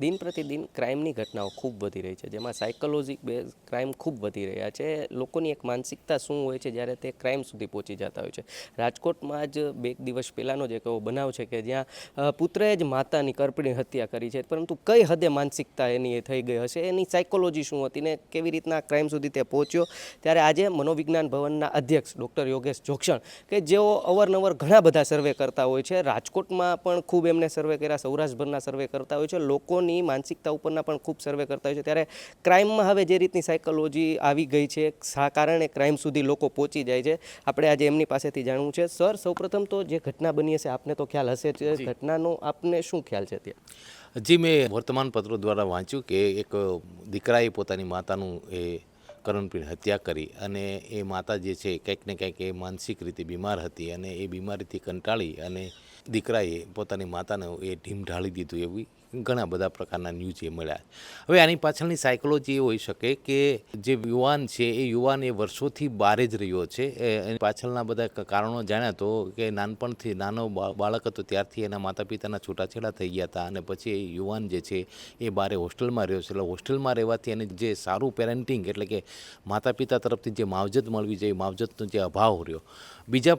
દિન પ્રતિદિન ક્રાઇમની ઘટનાઓ ખૂબ વધી રહી છે. જેમાં સાયકોલોજી બેઝ ક્રાઇમ ખૂબ વધી રહ્યા છે. લોકોની એક માનસિકતા શું હોય છે? જ્યારે તે ક્રાઇમ સુધી પહોંચી જતા હોય છે. રાજકોટમાં જ બે દિવસ પહેલાંનો જ એક એવો બનાવ છે કે જ્યાં પુત્રએ જ માતાની કરપણી હત્યા કરી છે. પરંતુ કઈ હદે માનસિકતા એની એ થઈ ગઈ હશે? એની સાયકોલોજી શું હતી ને કેવી રીતના ક્રાઇમ સુધી તે પહોંચ્યો? ત્યારે આજે મનોવિજ્ઞાન ભવનના અધ્યક્ષ ડૉક્ટર યોગેશ જોક્ષણ કે જેઓ અવારનવાર ઘણા બધા સર્વે કરતા હોય છે. રાજકોટમાં પણ ખૂબ એમને સર્વે કર્યા. સૌરાષ્ટ્રભરના સર્વે કરતા હોય છે. લોકોની માનસિકતા ઉપરના પણ ખૂબ સર્વે કરતા હોય છે. ત્યારે ક્રાઇમમાં હવે જે રીતની સાયકોલોજી આવી ગઈ છે શા કારણે ક્રાઇમ સુધી લોકો પહોંચી જાય છે આપણે આજે એમની પાસેથી જાણવું છે. સર સૌપ્રથમ તો જે ઘટના બની હશે આપને તો ખ્યાલ હશે જ. ઘટનાનો આપને શું ખ્યાલ છે ત્યાં જી મેં વર્તમાનપત્રો દ્વારા વાંચ્યું કે એક દીકરાએ પોતાની માતાનું એ કરણપીણ હત્યા કરી અને એ માતા જે છે કંઈક ને કંઈક એ માનસિક રીતે બીમાર હતી અને એ બીમારીથી કંટાળી અને દીકરાએ પોતાની માતાને એ ઢીમ ઢાળી દીધું એવી ઘણા બધા પ્રકારના ન્યૂઝ એ મળ્યા હવે આની પાછળની સાયકોલોજી એ હોઈ શકે કે જે યુવાન છે, એ યુવાન એ વર્ષોથી બારે જ રહ્યો છે. એ પાછળના બધા કારણો જાણ્યા તો કે નાનપણથી નાનો બાળક હતો ત્યારથી એના માતા પિતાના છૂટાછેડા થઈ ગયા હતા અને પછી એ યુવાન જે છે, એ બારે હોસ્ટેલમાં રહ્યો છે. એટલે હોસ્ટેલમાં રહેવાથી એને જે સારું પેરેન્ટિંગ એટલે કે માતા પિતા તરફથી જે માવજત મળવી જોઈએ, માવજતનો જે અભાવ રહ્યો. બીજા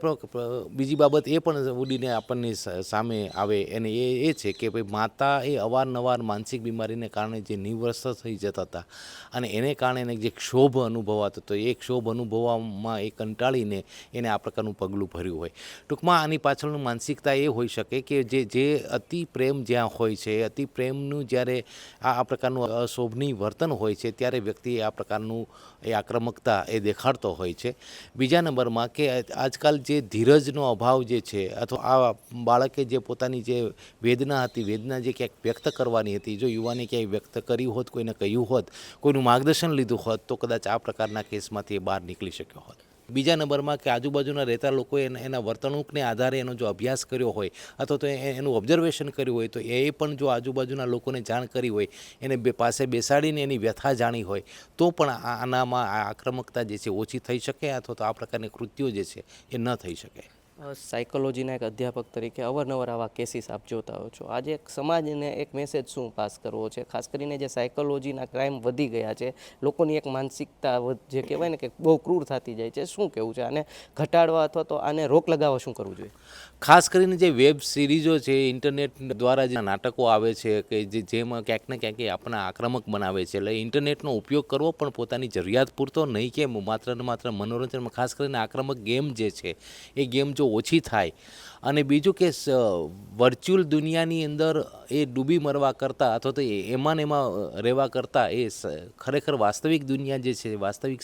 બીજી બાબત એ પણ ઉડીને આપણને સામે આવે. અને એ એ છે કે ભાઈ માતા એ અવારનવાર માનસિક બીમારીને કારણે જે નિવસ્ત થઈ જતા હતા અને એને કારણે એને જે ક્ષોભ અનુભવાતો હતો, એ ક્ષોભ અનુભવવામાં એ કંટાળીને એને આ પ્રકારનું પગલું ભર્યું હોય. ટૂંકમાં આની પાછળનું માનસિકતા એ હોઈ શકે કે જે જે અતિ પ્રેમ જ્યાં હોય છે, અતિ પ્રેમનું જ્યારે આ આ પ્રકારનું અશોભનીય વર્તન હોય છે, ત્યારે વ્યક્તિ આ પ્રકારનું એ આક્રમકતા એ દેખાડતો હોય છે. બીજા નંબરમાં કે આજકાલ જે ધીરજનો અભાવ જે છે અથવા આ બાળકે જે પોતાની જે વેદના હતી, વેદના જે ક્યાંક વ્યક્ત કરવાની હતી, જો યુવાને ક્યાંય વ્યક્ત કરી હોત, કોઈને કહ્યું હોત, કોઈનું માર્ગદર્શન લીધું હોત, તો કદાચ આ પ્રકારના કેસમાંથી એ બહાર નીકળી શક્યો હોત. બીજા નંબરમાં કે આજુબાજુના રહેતા લોકોએ એના વર્તણૂકને આધારે એનો જો અભ્યાસ કર્યો હોય, અથવા તો એનું ઓબ્ઝર્વેશન કર્યું હોય, તો એ પણ જો આજુબાજુના લોકોને જાણ કરી હોય, એને બે, પાસે બેસાડીને એની વ્યથા જાણી હોય, તો પણ આનામાં આક્રમકતા જે છે ઓછી થઈ શકે, અથવા તો આ પ્રકારની કૃત્યો જે છે એ ન થઈ શકે. સાયકોલોજીના એક અધ્યાપક તરીકે અવારનવાર આવા કેસીસ આપ જોતા હો છો. આજે એક સમાજને એક મેસેજ શું પાસ કરવો છે? ખાસ કરીને જે સાયકોલોજીના ક્રાઇમ વધી ગયા છે, લોકોની એક માનસિકતા જે કહેવાય ને કે બહુ ક્રૂર થતી જાય છે. શું કહેવું છે? આને ઘટાડવા અથવા તો આને રોક લગાવવા શું કરવું જોઈએ? ખાસ કરીને જે વેબ સિરીઝો છે ઇન્ટરનેટ દ્વારા જે નાટકો આવે છે, કે જે, જેમાં ક્યાંક ને ક્યાંક આપણને આક્રમક બનાવે છે. એટલે ઇન્ટરનેટનો ઉપયોગ કરવો પણ પોતાની જરૂરિયાત પૂરતો નહીં કે માત્ર ને માત્ર મનોરંજનમાં. ખાસ કરીને આક્રમક ગેમ જે છે, એ ગેમ જો ઓછી થાય. અને બીજું કે વર્ચ્યુઅલ દુનિયાની અંદર એ ડૂબી મરવા કરતાં અથવા તો એમાં ને એમાં રહેવા કરતાં એ ખરેખર વાસ્તવિક દુનિયા જે છે, વાસ્તવિક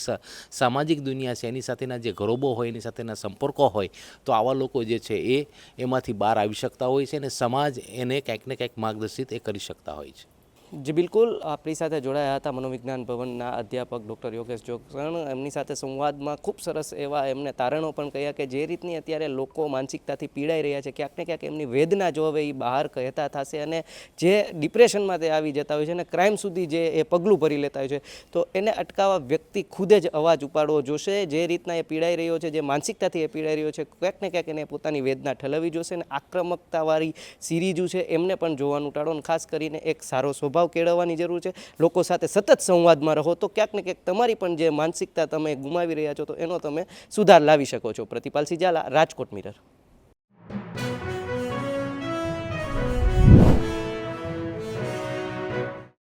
સામાજિક દુનિયા છે, એની સાથેના જે ગરોબો હોય, એની સાથેના સંપર્કો હોય, તો આવા લોકો જે છે એ એમાંથી બહાર આવી શકતા હોય છે અને સમાજ એને કંઈક ને ક્યાંક માર્ગદર્શિત એ કરી શકતા હોય છે. જી, બિલકુલ. આપણી સાથે જોડાયા હતા મનોવિજ્ઞાન ભવનના અધ્યાપક ડૉક્ટર યોગેશ જોગસણ. એમની સાથે સંવાદમાં ખૂબ સરસ એવા એમને તારણો પણ કહ્યા કે જે રીતની અત્યારે લોકો માનસિકતાથી પીડાઈ રહ્યા છે, ક્યાંક ને ક્યાંક એમની વેદના જો હવે એ બહાર કહેતા થશે અને જે ડિપ્રેશનમાં તે આવી જતા હોય છે અને ક્રાઇમ સુધી જે એ પગલું ભરી લેતા હોય છે, તો એને અટકાવવા વ્યક્તિ ખુદ જ અવાજ ઉપાડવો જોશે. જે રીતના એ પીડાઈ રહ્યો છે, જે માનસિકતાથી એ પીડાઈ રહ્યો છે, ક્યાંક ને ક્યાંક એને પોતાની વેદના ઠલવવી જોશે અને આક્રમકતાવાળી સિરીઝો છે, એમને પણ જોવાનું ટાળો અને ખાસ કરીને એક સારો સ્વભાવ કેળવવાની જરૂર છે. લોકો સાથે સતત સંવાદમાં રહો તો ક્યાંક ને ક્યાંક તમારી પણ જે માનસિકતા તમે ગુમાવી રહ્યા છો તો એનો તમે સુધાર લાવી શકો છો. પ્રતિપાલ સિજાલા રાજકોટ મિરર.